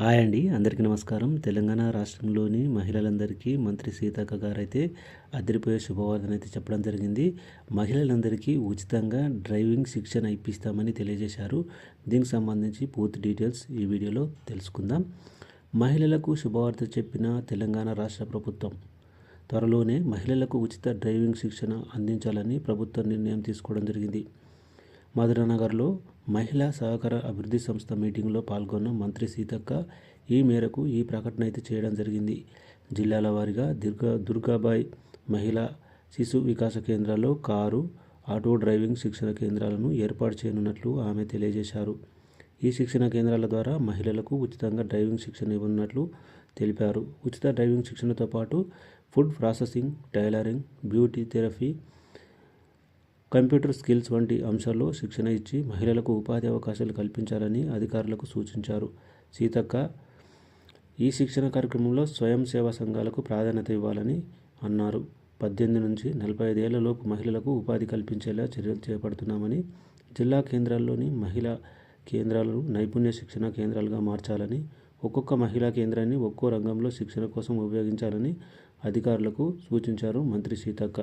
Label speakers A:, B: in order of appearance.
A: Hi అండి అందరికీ నమస్కారం. తెలంగాణ రాష్ట్రంలోని మహిళలందరికీ మంత్రి సీతక్క గారు అయితే అదిరిపోయే శుభవార్తను అయితే చెప్పడం జరిగింది. మహిళలందరికీ ఉచితంగా డ్రైవింగ్ శిక్షణ ఇప్పిస్తామని తెలియజేశారు. దీనికి సంబంధించి పూర్తి డీటెయిల్స్ ఈ వీడియోలో తెలుసుకుందాం. మహిళలకు శుభవార్త చెప్పిన తెలంగాణ రాష్ట్ర ప్రభుత్వం. త్వరలోనే మహిళలకు ఉచిత డ్రైవింగ్ శిక్షణ అందించాలని ప్రభుత్వం నిర్ణయం తీసుకోవడం జరిగింది. మధురానగర్లో మహిళా సహకార అభివృద్ధి సంస్థ మీటింగ్లో పాల్గొన్న మంత్రి సీతక్క ఈ మేరకు ఈ ప్రకటన అయితే చేయడం జరిగింది. జిల్లాల వారీగా దుర్గా దుర్గాబాయ్ మహిళా శిశు వికాస కేంద్రాల్లో కారు ఆటో డ్రైవింగ్ శిక్షణ కేంద్రాలను ఏర్పాటు చేయనున్నట్లు ఆమె తెలియజేశారు. ఈ శిక్షణ కేంద్రాల ద్వారా మహిళలకు ఉచితంగా డ్రైవింగ్ శిక్షణ ఇవ్వనున్నట్లు తెలిపారు. ఉచిత డ్రైవింగ్ శిక్షణతో పాటు food processing tailoring beauty therapy computer skills వంటి అంశాల్లో శిక్షణ ఇచ్చి మహిళలకు ఉపాధి అవకాశాలు కల్పించాలని అధికారులకు సూచించారు. సీతక్క ఈ శిక్షణ కార్యక్రమంలో స్వయం సేవా సంఘాలకు ప్రాధాన్యత ఇవ్వాలని అన్నారు. పద్దెనిమిది నుంచి నలభై ఐదేళ్ళలోపు మహిళలకు ఉపాధి కల్పించేలా చర్యలు చేపడుతున్నామని జిల్లా కేంద్రాల్లోని మహిళా కేంద్రాలను నైపుణ్య శిక్షణ కేంద్రాలుగా మార్చాలని ఒక్కొక్క మహిళా కేంద్రాన్ని ఒక్కో రంగంలో శిక్షణ కోసం ఉపయోగించాలని అధికారులకు సూచించారు మంత్రి సీతక్క.